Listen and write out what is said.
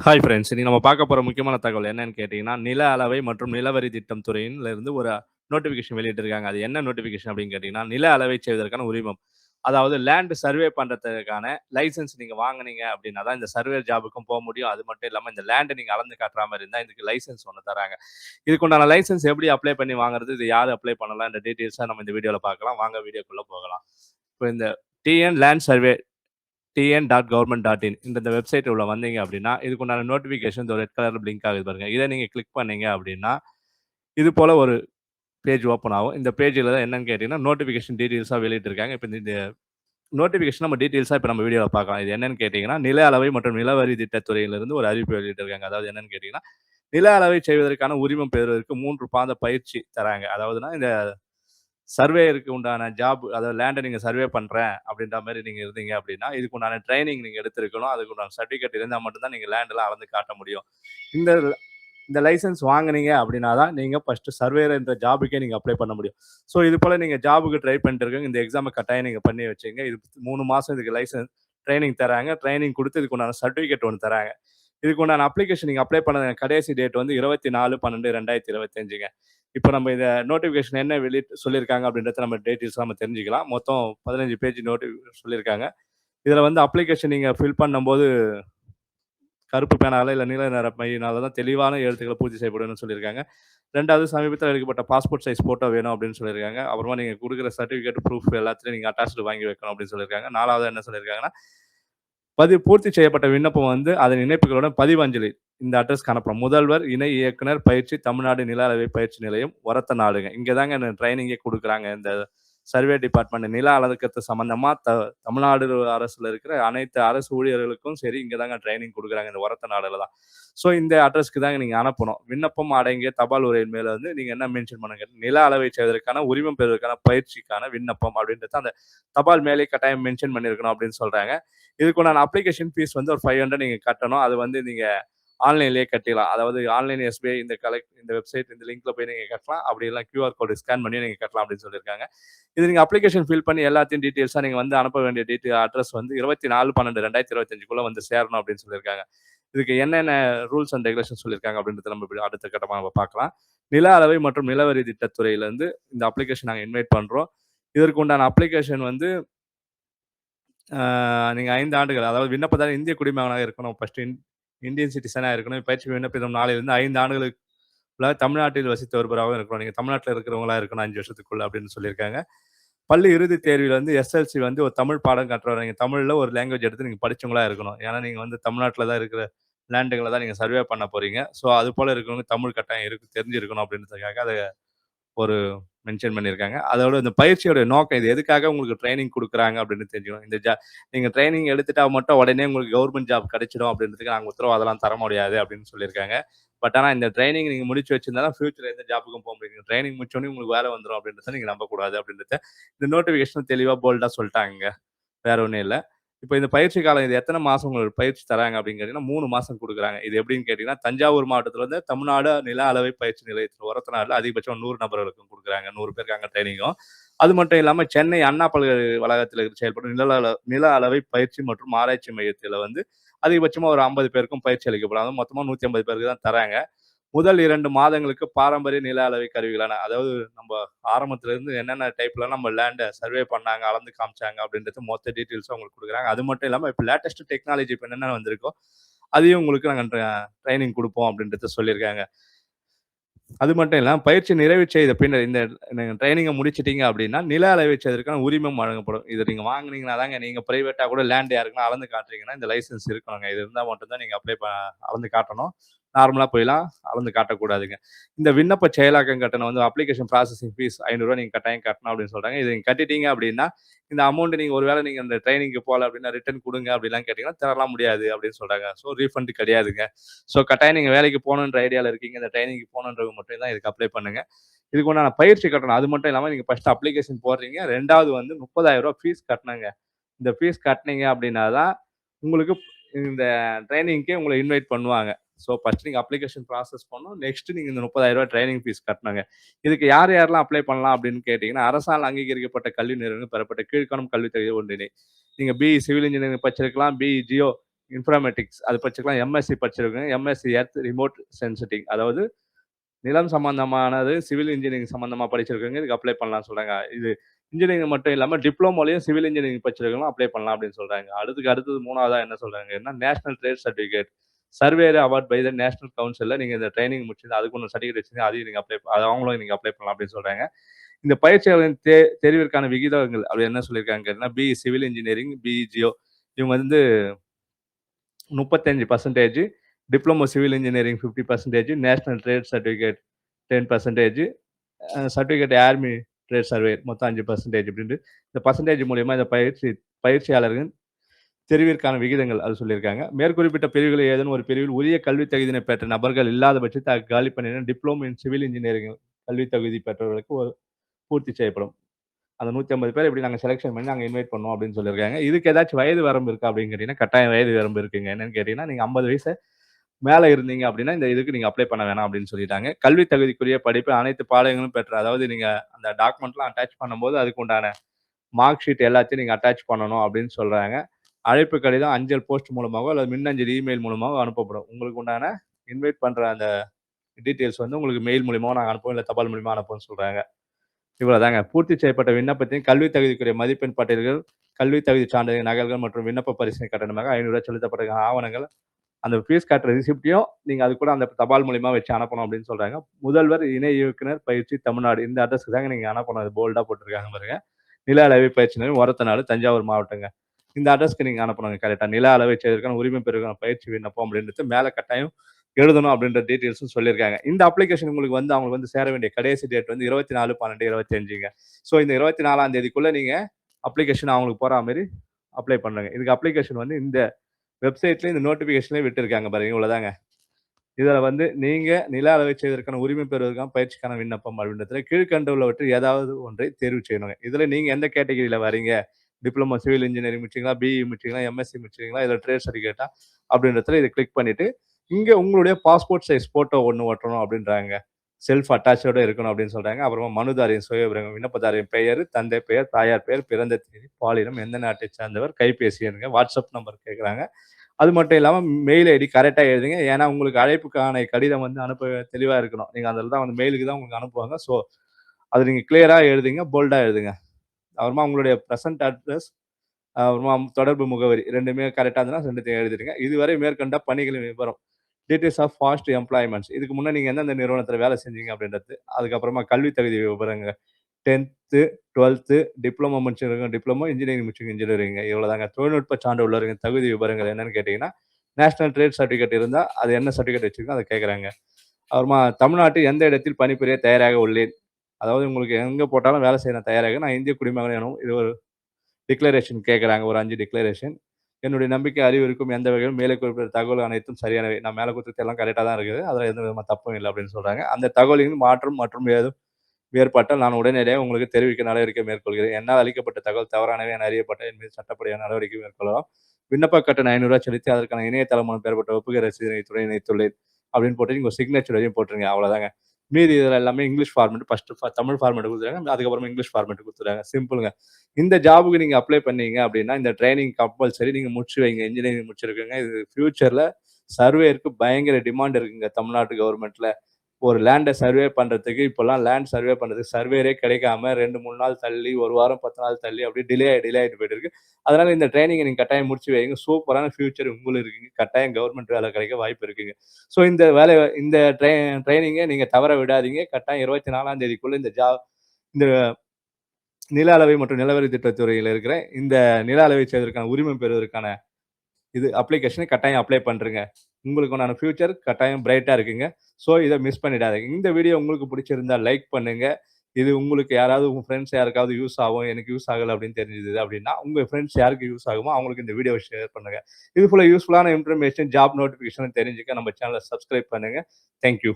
Hi friends. இனி நம்ம பார்க்க போகிற முக்கியமான தகவல் என்னன்னு கேட்டீங்கன்னா, நில அளவை மற்றும் நிலவரி திட்டம் துறையில இருந்து ஒரு நோட்டிஃபிகேஷன் வெளியிட்டிருக்காங்க. அது என்ன நோட்டிஃபிகேஷன் அப்படின்னு கேட்டிங்கன்னா நில அளவை செய்வதற்கான உரிமம். அதாவது லேண்ட் சர்வே பண்றதுக்கான லைசென்ஸ் நீங்க வாங்குனீங்க அப்படின்னா தான் இந்த சர்வே ஜாபுக்கும் போக முடியும். அது மட்டும் இல்லாமல் இந்த லேண்டை நீங்க அளந்து காட்டுற மாதிரி இருந்தால் இதுக்கு லைசென்ஸ் ஒன்று தராங்க. இதுக்குண்டான லைசென்ஸ் எப்படி அப்ளை பண்ணி வாங்குறது? இது யாரு அப்ளை பண்ணலாம்? இந்த டீட்டெயில்ஸாக நம்ம இந்த வீடியோவில் பார்க்கலாம். வாங்க வீடியோக்குள்ள போகலாம். இப்போ இந்த TN land survey TN dot government dot in இந்த வெப்சைட் உள்ள வந்தீங்க அப்படின்னா, இதுக்குண்டான நோட்டிஃபிகேஷன் இந்த ரெட் கலர் பிளிங்க் ஆகுது பாருங்க. இதை நீங்க கிளிக் பண்ணீங்க அப்படின்னா, இது போல ஒரு பேஜ் ஓப்பன் ஆகும். இந்த பேஜில் தான் என்னன்னு கேட்டீங்கன்னா, நோட்டிஃபிகேஷன் டீட்டெயில்ஸாக வெளியிட்டிருக்காங்க. இப்போ இந்த நோட்டிஃபிகேஷன் நம்ம டீட்டெயில்ஸாக இப்போ நம்ம வீடியோவில் பார்க்கலாம். இது என்னன்னு கேட்டிங்கன்னா நில அளவை மற்றும் நிலவரி திட்டத்துறையிலிருந்து ஒரு அறிவிப்பு வெளியிட்டிருக்காங்க. அதாவது என்னன்னு கேட்டிங்கன்னா நில அளவை செய்வதற்கான உரிமம் பெறுவதற்கு மூன்று பாத பயிற்சி தராங்க. அதாவதுன்னா இந்த சர்வேயருக்கு உண்டான ஜாப் அதாவது லேண்டை நீங்கள் சர்வே பண்றேன் அப்படின்ற மாதிரி நீங்க இருந்தீங்க அப்படின்னா, இதுக்கு உண்டான ட்ரைனிங் நீங்கள் எடுத்திருக்கணும். அதுக்கு உண்டான சர்டிஃபிகேட் இருந்தால் மட்டும்தான் நீங்கள் லேண்டெல்லாம் அளந்து காட்ட முடியும். இந்த இந்த லைசென்ஸ் வாங்குனீங்க அப்படின்னா தான் நீங்கள் ஃபஸ்ட்டு சர்வேயர் என்ற ஜாபுக்கே நீங்கள் அப்ளை பண்ண முடியும். ஸோ இது போல நீங்கள் ஜாபுக்கு ட்ரை பண்ணிட்டு இருக்கீங்க இந்த எக்ஸாமை கட்டாயம் நீங்கள் பண்ணி வச்சுங்க. இது மூணு மாதம் இதுக்கு லைசன்ஸ் ட்ரைனிங் தராங்க. ட்ரைனிங் கொடுத்து இதுக்கு உண்டான சர்டிஃபிகேட் ஒன்று தராங்க. இதுக்கு உண்டான அப்ளிகேஷன் நீங்கள் அப்ளை பண்ண கடைசி டேட் வந்து 24/12/2025ங்க. இப்போ நம்ம இந்த நோட்டிஃபிகேஷன் என்ன வெளி சொல்லியிருக்காங்க அப்படின்றத நம்ம டீட்டெயில்ஸ் நம்ம தெரிஞ்சுக்கலாம். மொத்தம் 15 பேஜ் நோட்டி சொல்லியிருக்காங்க. இதில் வந்து அப்ளிகேஷன் நீங்கள் ஃபில் பண்ணும்போது கருப்பு பேனால இல்லை நீல நிற மையினால தான் தெளிவான எழுத்துக்களை பூர்த்தி செய்யப்படும்னு சொல்லியிருக்காங்க. ரெண்டாவது சமீபத்தில் எடுக்கப்பட்ட பாஸ்போர்ட் சைஸ் ஃபோட்டோ வேணும் அப்படின்னு சொல்லியிருக்காங்க. அப்புறமா நீங்கள் கொடுக்குற சர்டிஃபிகேட், ப்ரூஃப் எல்லாத்தையும் நீங்கள் அட்டாச்சு வாங்கி வைக்கணும் அப்படின்னு சொல்லியிருக்காங்க. நாலாவது என்ன சொல்லியிருக்காங்கன்னா, பதிவு பூர்த்தி செய்யப்பட்ட விண்ணப்பம் வந்து அதன் இணைப்புகளுடன் பதிவஞ்சலி இந்த அட்ரஸ்க்கு அனுப்பணும். முதல்வர், இணை இயக்குனர் பயிற்சி, தமிழ்நாடு நில அளவை பயிற்சி நிலையம், ஒரத்தநாடுங்க. இங்கே தாங்க ட்ரைனிங்கே கொடுக்குறாங்க இந்த சர்வே டிபார்ட்மெண்ட் நில அளக்கத்து சம்மந்தமாக த தமிழ்நாடு அரசுல இருக்கிற அனைத்து அரசு ஊழியர்களுக்கும் சரி, இங்க தாங்க ட்ரைனிங் கொடுக்குறாங்க இந்த ஒரத்தநாடுல தான். ஸோ இந்த அட்ரஸ்க்கு தாங்க நீங்க அனுப்பணும். விண்ணப்பம் அடங்கிய தபால் உரையின் மேல வந்து நீங்க என்ன மென்ஷன் பண்ணுங்க. நில அளவை செய்வதற்கான உரிமம் பெறுவதற்கான பயிற்சிக்கான விண்ணப்பம் அப்படின்றத அந்த தபால் மேலே கட்டாயம் மென்ஷன் பண்ணியிருக்கணும் அப்படின்னு சொல்றாங்க. இதுக்குண்டான அப்ளிகேஷன் ஃபீஸ் வந்து ஒரு 500 நீங்க கட்டணும். அது வந்து நீங்க ஆன்லைன்லேயே கட்டிடலாம். அதாவது ஆன்லைன் எஸ்பிஐ இந்த கலெக்ட் இந்த வெப்சைட் இந்த லிங்க்ல போய் நீங்க கட்டலாம். அப்படி எல்லாம் கியூஆர் கோடு ஸ்கேன் பண்ணி நீங்க கட்டலாம் அப்படின்னு சொல்லியிருக்காங்க. இது நீங்க அப்ளிகேஷன் ஃபில் பண்ணி எல்லாத்தையும் டீட்டெயில்ஸா நீங்க வந்து அனுப்ப வேண்டிய டீட்டெயில் அட்ரஸ் வந்து 24/12/2025க்குள்ள வந்து சேரணும் அப்படின்னு சொல்லியிருக்காங்க. இதுக்கு என்னென்ன ரூல்ஸ் அண்ட் ரெகுலேஷன் சொல்லியிருக்காங்க அப்படின்றத நம்ம இப்படி அடுத்த கட்டமாக நம்ம பார்க்கலாம். நில அளவை மற்றும் நிலவரி திட்டத்துறையிலேருந்து இந்த அப்ளிகேஷன் நாங்கள் இன்வைட் பண்ணுறோம் இதற்கு உண்டான அப்ளிகேஷன் வந்து நீங்கள் ஐந்து ஆண்டுகள் அதாவது விண்ணப்பதாரர் இந்திய குடிமகனாக இருக்கணும். ஃபர்ஸ்ட் இந்தியன் சிட்டிசனாக இருக்கணும். பயிற்சி விண்ணப்பிதம் நாளிலிருந்து ஐந்து ஆண்டுகளுக்குள்ள தமிழ்நாட்டில் வசித்து வருபவராகவும் இருக்கணும். நீங்கள் தமிழ்நாட்டில் இருக்கிறவங்களா இருக்கணும் அஞ்சு வருஷத்துக்குள்ள அப்படின்னு சொல்லியிருக்காங்க. பள்ளி இறுதித் தேர்வில் வந்து எஸ்எல்சி வந்து ஒரு தமிழ் பாடம் கற்றவர். நீங்கள் தமிழில் ஒரு லாங்குவேஜ் எடுத்து நீங்கள் படிச்சவங்களா இருக்கணும். ஏன்னா நீங்கள் வந்து தமிழ்நாட்டில் தான் இருக்கிற லேண்டுகளை தான் நீங்கள் சர்வே பண்ண போகிறீங்க ஸோ அது போல் இருக்கிறவங்க தமிழ் கட்டாயம் இருக்கு தெரிஞ்சிருக்கணும் அப்படின்றதுக்காக அதை ஒரு மென்ஷன் பண்ணியிருக்காங்க. அதோட இந்த பயிற்சியோட நோக்கம் இது எதுக்காக உங்களுக்கு ட்ரைனிங் கொடுக்குறாங்க அப்படின்னு தெரிஞ்சுக்கணும். இந்த ஜா நீங்கள் ட்ரைனிங் எடுத்துட்டா மட்டும் உடனே உங்களுக்கு கவர்மெண்ட் ஜாப் கிடைச்சிடும் அப்படின்றதுக்கு நாங்கள் உத்தரவு உத்தரவாதம்லாம் தர முடியாது அப்படின்னு சொல்லியிருக்காங்க. பட் ஆனால் இந்த ட்ரைனிங் நீங்கள் முடிச்சு வச்சிருந்தா தான் எந்த ஜாப்புக்கும் போக முடியும். ட்ரைனிங் முடிச்சோடனே உங்களுக்கு வேலை வந்துடும் அப்படின்றத நீங்கள் நம்பக்கூடாது அப்படின்றத இந்த நோட்டிஃபிகேஷன் தெளிவாக போல்டா சொல்லிட்டாங்க வேற ஒன்றும் இல்லை இப்போ இந்த பயிற்சி காலம் இது எத்தனை மாதம் உங்களுக்கு பயிற்சி தராங்க அப்படின்னு கேட்டீங்கன்னா, மூணு மாதம் கொடுக்குறாங்க இது எப்படின்னு கேட்டீங்கன்னா, தஞ்சாவூர் மாவட்டத்தில் வந்து தமிழ்நாடு நில அளவை பயிற்சி நிலையத்தில் ஒரத்தநாடுல அதிகபட்சம் நூறு நபர்களுக்கும் கொடுக்குறாங்க நூறு பேருக்கு அங்கே ட்ரைனிங்கும் அது மட்டும் இல்லாமல் சென்னை அண்ணா பல்கலை செயல்படும் நில நில அளவை பயிற்சி மற்றும் ஆராய்ச்சி மையத்தில் வந்து அதிகபட்சமாக ஒரு 50 பேருக்கும் பயிற்சி அளிக்கப்படும். மொத்தமாக நூற்றி ஐம்பது பேருக்கு தான் தராங்க. முதல் இரண்டு மாதங்களுக்கு பாரம்பரிய நில அளவை கருவிகளான அதாவது நம்ம ஆரம்பத்துல இருந்து என்னென்ன டைப்ல நம்ம லேண்டை சர்வே பண்ணாங்க, அளந்து காமிச்சாங்க அப்படின்றது மொத்த டீட்டெயில்ஸும் உங்களுக்கு கொடுக்குறாங்க அது மட்டும் இல்லாமல் இப்போ லேட்டஸ்ட் டெக்னாலஜி இப்போ என்னென்ன வந்திருக்கோ, அதையும் உங்களுக்கு நாங்கள் ட்ரைனிங் கொடுப்போம் அப்படின்றத சொல்லியிருக்காங்க. அது மட்டும் இல்லாமல் பயிற்சி நிறைவு செய்த பின்னர் இந்த ட்ரைனிங்கை முடிச்சிட்டிங்க அப்படின்னா, நில அளவை செய்வதற்கான உரிமம் வழங்கப்படும். இது நீங்கள் வாங்குனீங்கன்னா தாங்க நீங்கள் ப்ரைவேட்டாக கூட லேண்ட் யாருக்குன்னா அளந்து காட்டுறீங்கன்னா, இந்த லைசன்ஸ் இருக்கணுங்க. இது இருந்தால் மட்டும்தான் நீங்கள் அப்ளை ப அளந்து காட்டணும். நார்மலாக போய்லாம் அளந்து காட்டக்கூடாதுங்க. இந்த விண்ணப்ப செயலாக்கம் கட்டணம் வந்து அப்ளிகேஷன் ப்ராசஸிங் ஃபீஸ் ஐநூறுரூவா நீங்கள் கட்டாயம் கட்டணும் அப்படின்னு சொல்கிறாங்க இது நீங்கள் கட்டிட்டீங்க அப்படின்னா, இந்த அமௌண்ட் நீங்கள் ஒரு வேளை நீங்கள் அந்த ட்ரைனிங்கு போகல அப்படின்னா ரிட்டர்ன் கொடுங்க அப்படிலாம் கேட்டிங்கன்னா தரலாம் முடியாது அப்படின்னு சொல்கிறாங்க ஸோ ரீஃபண்ட் கிடையாதுங்க. ஸோ கட்டாயம் நீங்கள் வேலைக்கு போகணுன்ற ஐடியாவில் இருக்கீங்க. இந்த ட்ரைனிங்கு போகணுன்றது மட்டும் தான் இதுக்கு அப்ளை பண்ணுங்கள் இதுக்கு உண்டான பயிற்சி கட்டணம் அது மட்டும் இல்லாமல் நீங்கள் ஃபஸ்ட்டு அப்ளிகேஷன் போடுறீங்க. ரெண்டாவது வந்து முப்பதாயிரம் ரூபா ஃபீஸ் கட்டணுங்க. இந்த ஃபீஸ் கட்டுனீங்க அப்படின்னா தான் உங்களுக்கு இந்த ட்ரைனிங்க்கே உங்களை இன்வைட் பண்ணுவாங்க. ஸோ ஃபர்ஸ்ட் நீங்கள் அப்ளிகேஷன் ப்ராசஸ் பண்ணணும். நெக்ஸ்ட் நீங்கள் இந்த முப்பதாயிரரூபா ட்ரைனிங் ஃபீஸ் கட்டணுங்க. இதுக்கு யார் யாரெல்லாம் அப்ளை பண்ணலாம் அப்படின்னு கேட்டிங்கன்னா அரசால் அங்கீகரிக்கப்பட்ட கல்வி நிறுவனங்கள் பெறப்பட்ட கீழ்காணும் கல்வித் தகுதி ஒன்றினை. நீங்கள் பிஇ சிவில் இன்ஜினியரிங் படிச்சிருக்கலாம். பிஇ ஜியோ இன்ஃபர்மேட்டிக்ஸ் அது படிச்சிருக்கலாம் எம்எஸ்சி படிச்சிருக்கோங்க எம்எஸ்சி எர்த் ரிமோட் சென்சிட்டிங் அதாவது நிலம் சம்பந்தமானது சிவில் இன்ஜினியரிங் சம்மந்தமாக படிச்சிருக்கவங்க இதுக்கு அப்ளை பண்ணலாம் சொல்கிறாங்க இது இன்ஜினியரிங் மட்டும் இல்லாமல் டிப்ளமோலையும் சிவில் இன்ஜினியரிங் படிச்சிருக்கவங்க அப்ளை பண்ணலாம் அப்படின்னு சொல்கிறாங்க அடுத்துக்கு அடுத்தது மூணாவதா என்ன சொல்கிறாங்க என்ன national trade certificate surveyor award by the national கவுன்சிலில் நீங்கள் இந்த ட்ரைனிங் முடிச்சு அதுக்கு ஒன்று சர்டிஃபிகேட் வச்சு அதையும் நீங்கள் அப்ளை அது அவங்களும் நீங்கள் அப்ளை பண்ணலாம் அப்படின்னு சொல்கிறாங்க இந்த பயிற்சியாளரின் தே தெரிவிற்கான விகிதங்கள் அப்படி என்ன சொல்லியிருக்காங்க கேட்டீங்கன்னா பிஇ சிவில் இன்ஜினியரிங் பிஜிஓ இவங்க வந்து முப்பத்தஞ்சு percentage diploma civil engineering fifty percentage national trade certificate ten percentage certificate army trade survey மொத்தம் அஞ்சு பர்சன்டேஜ் அப்படின்ட்டு இந்த பர்சன்டேஜ் மூலயமா இந்த பயிற்சி பயிற்சியாளர்கள் தெரிவிற்கான விகிதங்கள் அது சொல்லியிருக்காங்க. மேற்குறிப்பிட்ட பிரிவுகளை ஏதேனும் ஒரு பிரிவில் உரிய கல்வி தகுதியினை பெற்ற நபர்கள் இல்லாத பட்சத்தை காலி பண்ணின டிப்ளமோ இன் சிவில் இன்ஜினியரிங் கல்வி தகுதி பெற்றவர்களுக்கு ஒரு பூர்த்தி செய்யப்படும். அந்த நூற்றி ஐம்பது பேர் இப்படி நாங்கள் செலெக்ஷன் பண்ணி நாங்கள் இன்வைட் பண்ணோம் அப்படின்னு சொல்லியிருக்காங்க. இதுக்கு ஏதாச்சும் வயது வரம்பு இருக்கா அப்படின்னு கேட்டீங்கன்னா கட்டாயம் வயது வரம்பு இருக்குங்க. என்னன்னு கேட்டீங்கன்னா நீங்கள் ஐம்பது வயசு மேலே இருந்தீங்க அப்படின்னா இந்த இதுக்கு நீங்கள் அப்ளை பண்ண வேணாம் அப்படின்னு சொல்லிட்டாங்க. கல்வி தகுதிக்குரிய படிப்பு அனைத்து பாடங்களும் பெற்ற அதாவது நீங்கள் அந்த டாக்குமெண்ட்லாம் அட்டாச் பண்ணும்போது அதுக்கு உண்டான மார்க் ஷீட் எல்லாத்தையும் நீங்கள் அட்டாச் பண்ணணும் அப்படின்னு சொல்கிறாங்க அழைப்பு கடிதம் அஞ்சல் போஸ்ட் மூலமாகவோ அல்லது மின்னஞ்சல் இமெயில் மூலமாகவோ அனுப்பப்படும். உங்களுக்கு உண்டான இன்வைட் பண்ணுற அந்த டீட்டெயில்ஸ் வந்து உங்களுக்கு மெயில் மூலியமாக நாங்கள் அனுப்புவோம். இல்லை தபால் மூலியமாக அனுப்புவோம்னு சொல்கிறாங்க இவ்வளோதாங்க பூர்த்தி செய்யப்பட்ட விண்ணப்பத்தையும் கல்வி தகுதிக்குரிய மதிப்பெண் பட்டியல்கள் கல்வி தகுதி சான்றிதழ் நகல்கள் மற்றும் விண்ணப்ப பரிசீலனை கட்டணமாக ஐநூறுரூவா செலுத்தப்பட்ட ஆவணங்கள் அந்த ஃபீஸ் கட்டுற ரிசிப்டையும் நீங்கள் அது கூட அந்த தபால் மூலியமாக வச்சு அனுப்பணும் அப்படின்னு சொல்கிறாங்க முதல்வர் இணை இயக்குனர் பயிற்சி தமிழ்நாடு இந்த அட்ரஸ்க்கு தாங்க நீங்கள் அனுப்பணும். அது போல்டாக போட்டிருக்காங்க பாருங்க. நில அளவை பயிற்சி நிலையம் ஒரத்தநாடு தஞ்சாவூர் மாவட்டங்க. இந்த அட்ரஸ்க்கு நீங்க அனுப்பணும். கரெக்டா நில அளவை செய்திருக்கணும் உரிமை பெறுவதற்கான பயிற்சி விண்ணப்பம் அப்படின்றது மேல கட்டாயம் எழுதணும் அப்படின்ற டீட்டெயில்ஸும் சொல்லியிருக்காங்க. இந்த அப்ளிகேஷன் உங்களுக்கு வந்து அவங்களுக்கு வந்து சேர வேண்டிய கடைசி டேட் வந்து இருபத்தி நாலு பன்னெண்டு இருபத்தி அஞ்சுங்க ஸோ இந்த இருபத்தி நாலாம் தேதிக்குள்ள நீங்க அப்ளிகேஷன் அவங்களுக்கு போற மாதிரி அப்ளை பண்ணுங்க. இதுக்கு அப்ளிகேஷன் வந்து இந்த வெப்சைட்ல இந்த நோட்டிபிகேஷன்லேயே விட்டுருக்காங்க பாருங்க இவ்வளோதாங்க இதில் வந்து நீங்கள் நில அளவை செய்வதற்கான உரிமை பெறுவதற்கான பயிற்சிக்கான விண்ணப்பம் அப்படின்றதுல கீழ்கண்டுள்ளவற்றில் ஏதாவது ஒன்றை தேர்வு செய்யணுங்க. இதில் நீங்கள் எந்த கேட்டகரியில் வரீங்க? டிப்ளமோ சிவில் இன்ஜினியரிங் முடிச்சிங்களா பிஇ முடிச்சிங்களா எம்எஸ்சி முடிச்சிங்களா இதில் ட்ரேட் சர்டிஃபிகேட்டா அப்படின்றதுல இதை கிளிக் பண்ணிட்டு இங்கே உங்களுடைய பாஸ்போர்ட் சைஸ் ஃபோட்டோ ஒன்று ஒட்டணும் அப்படின்றாங்க. செல்ஃப் அட்டாச்சோட இருக்கணும் அப்படின்னு சொல்றாங்க. அப்புறமா மனுதாரின் சுய விண்ணப்பதாரியின் பெயர் தந்தை பெயர் தாயார் பெயர் பிறந்த தேதி பாலினம் எந்த நாட்டை சார்ந்தவர் கைபேசி எண்ணுங்க வாட்ஸ்அப் நம்பர் கேட்குறாங்க அது மட்டும் இல்லாமல் மெயில் ஐடி கரெக்டாக எழுதுங்க. ஏன்னா உங்களுக்கு அழைப்புக்கான கடிதம் வந்து அனுப்ப தெளிவாக இருக்கணும். நீங்கள் அதில் தான் வந்து மெயிலுக்கு தான் உங்களுக்கு அனுப்புவாங்க. ஸோ அது நீங்கள் கிளியராக எழுதுங்க போல்டாக எழுதுங்க. அப்புறமா உங்களுடைய ப்ரெசன்ட் அட்ரஸ் அப்புறமா தொடர்பு முகவரி ரெண்டுமே கரெக்டாக இருந்ததுன்னா ரெண்டுத்தையும் எழுதிடுங்க இதுவரை மேற்கொண்ட பணிகளின் விவரம் டீட்டெயில்ஸ் ஆஃப் ஃபாஸ்ட் எம்ப்ளாய்மெண்ட்ஸ் இதுக்கு முன்னே நீங்கள் எந்தெந்த நிறுவனத்தில் வேலை செஞ்சீங்க அப்படின்றது அதுக்கப்புறமா கல்வி தகுதி விவரங்க. டென்த்து டுவெல்த்து டிப்ளமோ முடிச்சிருக்கோங்க டிப்ளமோ இன்ஜினியரிங் முடிச்சிருக்க இன்ஜினியரிங் இவ்வளோ தாங்க தொழில்நுட்ப சான்று உள்ளவங்க தகுதி விவரங்கள் என்னன்னு கேட்டிங்கன்னா நேஷனல் ட்ரேட் சர்டிஃபிகேட் இருந்தால் அது என்ன சர்டிஃபிகேட் வச்சுருக்கோம் அதை கேட்குறாங்க அப்புறமா தமிழ்நாட்டில் எந்த இடத்தில் பணிபுரிய தயாராக உள்ளேன்? அதாவது உங்களுக்கு எங்கே போட்டாலும் வேலை செய்ய தயாராக நான் இந்திய குடிமகன் எனும் இது ஒரு டிக்ளரேஷன் கேட்குறாங்க ஒரு அஞ்சு டிக்ளரேஷன் என்னுடைய நம்பிக்கை அறிவு இருக்கும் எந்த வகையிலும் மேலே குறிப்பிட்ட தகவல் அனைத்தும் சரியானவை நான் மேலே கொடுத்தது எல்லாம் கரெக்டாக தான் இருக்குது. அதில் எந்த விதமாக தப்பும் இல்லை அப்படின்னு சொல்கிறாங்க அந்த தகவலின் மாற்றம் மற்றும் ஏதும் வேறுபாட்டால் நான் உடனடியாக உங்களுக்கு தெரிவிக்க நடவடிக்கை மேற்கொள்கிறேன். என்னால் அளிக்கப்பட்ட தகவல் தவறானவை என அறியப்பட்ட என் மீது சட்டப்படியான நடவடிக்கை மேற்கொள்ளலாம். விண்ணப்ப கட்டணம் ஐநூறுரூவா செலுத்தி அதற்கான இணையதளம் மூலம் பெறப்பட்ட ஒப்புகை ரசீதனை துணை இணைத்துள்ளேன் அப்படின்னு போட்டு நீங்கள் சிக்னேச்சர் வரையும் போட்டுருங்க. அவ்வளோதாங்க மீதி இதில் எல்லாமே English format first Tamil format கொடுத்துருக்காங்க. அதுக்கப்புறமா இங்கிலீஷ் ஃபார்மெட் கொடுத்துருக்காங்க. சிம்பிளுங்க இந்த ஜாபுக்கு நீங்கள் அப்ளை பண்ணீங்க அப்படின்னா இந்த ட்ரைனிங் கம்பல்சரி நீங்கள் முடிச்சு வைங்க இன்ஜினியரிங் முடிச்சிருக்கீங்க. இது ஃபியூச்சரில் சர்வேருக்கு பயங்கர டிமாண்ட் இருக்குங்க தமிழ்நாட்டு கவர்மெண்ட்ல ஒரு லேண்டை சர்வே பண்ணுறதுக்கு இப்போல்லாம் லேண்ட் சர்வே பண்ணுறதுக்கு சர்வேரே கிடைக்காம ரெண்டு மூணு நாள் தள்ளி ஒரு வாரம் பத்து நாள் தள்ளி அப்படியே டிலே டிலே ஆகிட்டு போயிட்டு இருக்கு. அதனால இந்த ட்ரைனிங்கை நீங்கள் கட்டாயம் முடிச்சு வைங்க. சூப்பரான ஃபியூச்சர் உங்களுக்கு இருக்குங்க. கட்டாயம் கவர்மெண்ட் வேலை கிடைக்க வாய்ப்பு இருக்குங்க. ஸோ இந்த வேலை இந்த ட்ரை ட்ரைனிங்கை நீங்கள் தவற விடாதீங்க. கட்டாயம் இருபத்தி நாலாம் தேதிக்குள்ள இந்த ஜா இந்த நில அளவை மற்றும் நிலவரி திட்டத்துறையில் இருக்கிற இந்த நில அளவை செய்வதற்கான உரிமை பெறுவதற்கான இது அப்ளிகேஷனை கட்டாயம் அப்ளை பண்ணுறேங்க உங்களுக்கு உண்டான ஃபியூச்சர் கட்டாயம் பிரைட்டாக இருக்குங்க. ஸோ இதை மிஸ் பண்ணிடாதீங்க. இந்த வீடியோ உங்களுக்கு பிடிச்சிருந்தா லைக் பண்ணுங்க. இது உங்களுக்கு யாராவது உங்கள் ஃப்ரெண்ட்ஸ் யாருக்காவது யூஸ் ஆகும் எனக்கு யூஸ் ஆகலை அப்படின்னு தெரிஞ்சது அப்படின்னா உங்கள் ஃப்ரெண்ட்ஸ் யாருக்கு யூஸ் ஆகுமோ அவங்களுக்கு இந்த வீடியோ ஷேர் பண்ணுங்க. இது ஃபுல்லாக யூஸ்ஃபுல்லான இன்ஃபர்மேஷன் ஜாப் நோட்டிஃபிகேஷன் தெரிஞ்சுக்க நம்ம சேனலை சப்ஸ்கிரைப் பண்ணுங்க. தேங்க்யூ